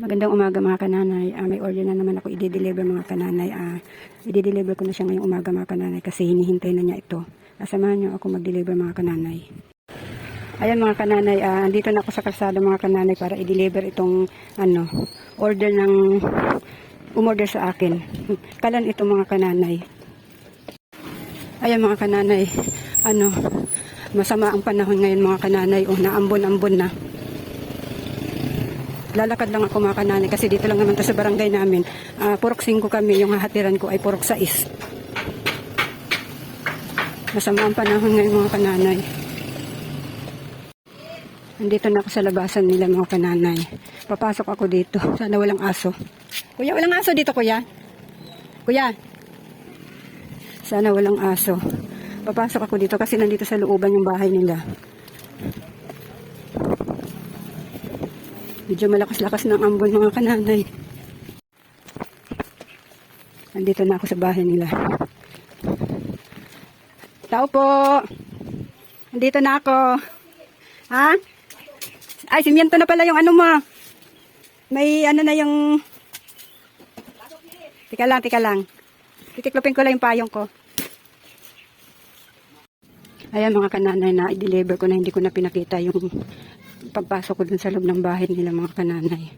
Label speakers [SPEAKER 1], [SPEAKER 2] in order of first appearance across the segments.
[SPEAKER 1] Magandang umaga mga kananay. Ah, may order na naman ako i-deliver mga kananay. Ah, i-deliver ko na siya ngayong umaga mga kananay kasi hinihintay na niya ito. Asamahan niyo ako mag-deliver mga kananay. Ayan mga kananay, ah, andito na ako sa kalsada mga kananay para i-deliver itong ano, order ng umorder sa akin. Kalan ito mga kananay. Ayan mga kananay, ano, masama ang panahon ngayon mga kananay. O, naambon-ambon na lalakad lang ako mga kananay kasi dito lang naman to sa barangay namin. Ah, purok 5 kami, yung hahatiran ko ay purok 6. Masama ang panahon ngayon mga kananay. Andito na ako sa labasan nila mga kananay. Papasok ako dito. Sana walang aso. Kuya, walang aso dito kuya. Kuya. Sana walang aso. Papasok ako dito kasi nandito sa looban yung bahay nila. Medyo malakas-lakas ng ambon mga kananay. Nandito na ako sa bahay nila. Tao po! Nandito na ako. Ha? Ay, simyento na pala yung ano mo. May ano na yung... Tika lang, tika lang. Titiklopin ko lang yung payong ko. Ayan mga kananay na i-deliver ko na hindi ko na pinakita yung pagpasok ko dun sa loob ng bahay nila mga kananay.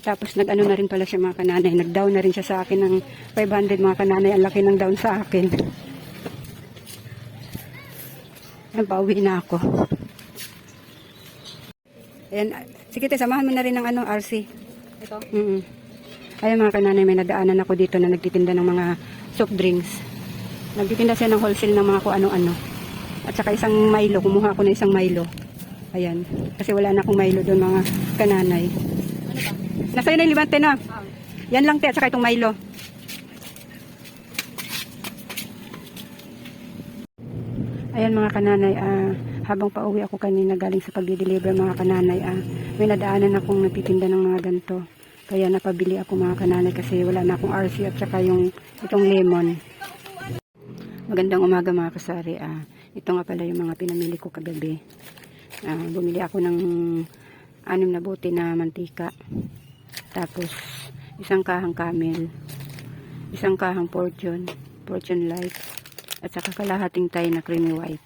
[SPEAKER 1] Tapos nag-ano na rin pala siya mga kananay. Nag-down na rin siya sa akin ng 500 mga kananay. Ang laki ng down sa akin. Ayan, pauwi na ako. Ayan, sige te, samahan mo na rin ng ano, RC.
[SPEAKER 2] Ito?
[SPEAKER 1] Mm Ayan mga kananay, may nadaanan ako dito na nagtitinda ng mga soft drinks. Nagtitinda siya ng wholesale ng mga kung ano-ano. At saka isang Milo, kumuha ako ng isang Milo. Ayan, kasi wala na akong Milo doon mga kananay.
[SPEAKER 2] Ano ba?
[SPEAKER 1] Nasa na yung limante na.
[SPEAKER 2] Ah,
[SPEAKER 1] Yan lang te, at saka itong Milo. Ayan mga kananay, ah, habang pauwi ako kanina galing sa pagdi-deliver mga kananay, ah, may nadaanan akong nagtitinda ng mga ganito. Kaya napabili ako mga kananay kasi wala na akong RC at saka yung itong lemon. Magandang umaga mga kasari. Ah, ito nga pala yung mga pinamili ko kagabi. Ah, bumili ako ng anim na bote na mantika. Tapos isang kahang camel, isang kahang fortune, fortune light, at saka kalahating tay na creamy white.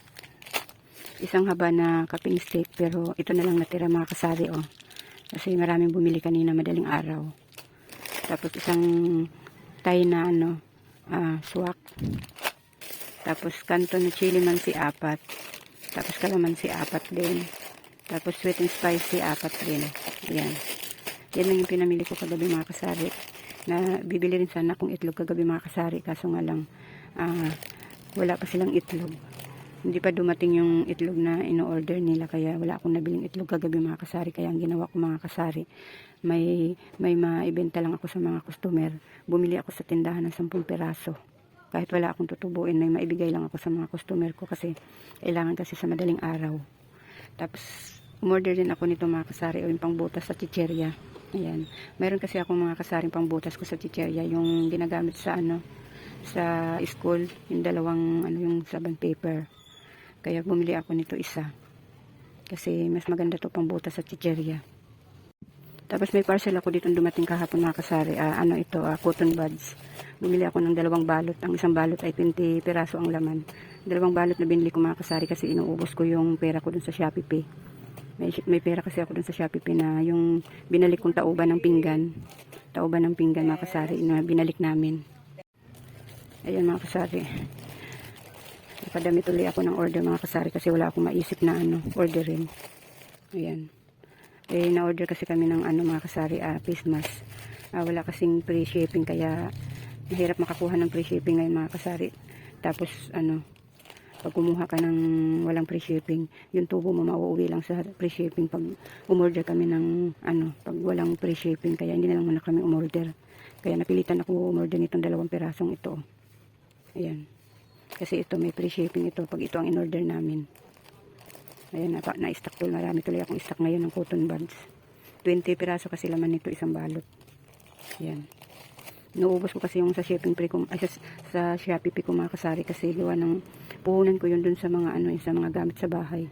[SPEAKER 1] Isang haba na kaping steak pero ito na lang natira mga kasari oh. Kasi maraming bumili kanina madaling araw. Tapos isang tay na ano, ah, swak. Tapos kanto na chili mansi apat. Tapos kalamansi apat din. Tapos sweet and spicy apat din. Ayan. Yan lang yung pinamili ko kagabi mga kasari. Na bibili rin sana akong itlog kagabi mga kasari. Kaso nga lang, ah, wala pa silang itlog. Hindi pa dumating yung itlog na ino-order nila. Kaya wala akong nabiling itlog kagabi mga kasari. Kaya ang ginawa ko mga kasari, may, may maibenta lang ako sa mga customer. Bumili ako sa tindahan ng 10 peraso. Kahit wala akong tutubuin, may maibigay lang ako sa mga customer ko kasi kailangan kasi sa madaling araw. Tapos, umorder din ako nito mga kasari o yung pangbutas sa chicherya. Ayan. Meron kasi ako mga kasaring pangbutas ko sa chicherya, yung ginagamit sa ano, sa school, yung dalawang ano yung saban paper. Kaya bumili ako nito isa. Kasi mas maganda to pangbutas sa chicherya. Tapos may parcel ako dito dumating kahapon mga kasari. Ah, ano ito, ah, cotton buds. Bumili ako ng dalawang balot. Ang isang balot ay 20 piraso ang laman. Dalawang balot na binili ko mga kasari kasi inuubos ko yung pera ko dun sa Shopee Pay. May, may pera kasi ako dun sa Shopee Pay na yung binalik kong tauban ng pinggan. Tauban ng pinggan mga kasari na binalik namin. Ayan mga kasari. Napadami tuloy ako ng order mga kasari kasi wala akong maisip na ano, orderin. Ayan. Eh, na-order kasi kami ng ano mga kasari, ah, face mask. Ah, wala kasing free shipping kaya mahirap makakuha ng free shipping ngayon mga kasari. Tapos ano, pag kumuha ka ng walang free shipping, yung tubo mo mauuwi lang sa free shipping pag umorder kami ng ano, pag walang free shipping kaya hindi na lang muna kami umorder. Kaya napilitan ako umorder nitong dalawang pirasong ito. Ayan. Kasi ito may free shipping ito pag ito ang in-order namin. Ayan, na, na-stock ko. Marami tuloy akong stock ngayon ng cotton buds. 20 piraso kasi laman nito isang balot. Ayan. Naubos ko kasi yung sa shipping free ko, ay sa, sa Shopee ko mga kasari kasi gawa ng puhunan ko yun dun sa mga ano, sa mga gamit sa bahay.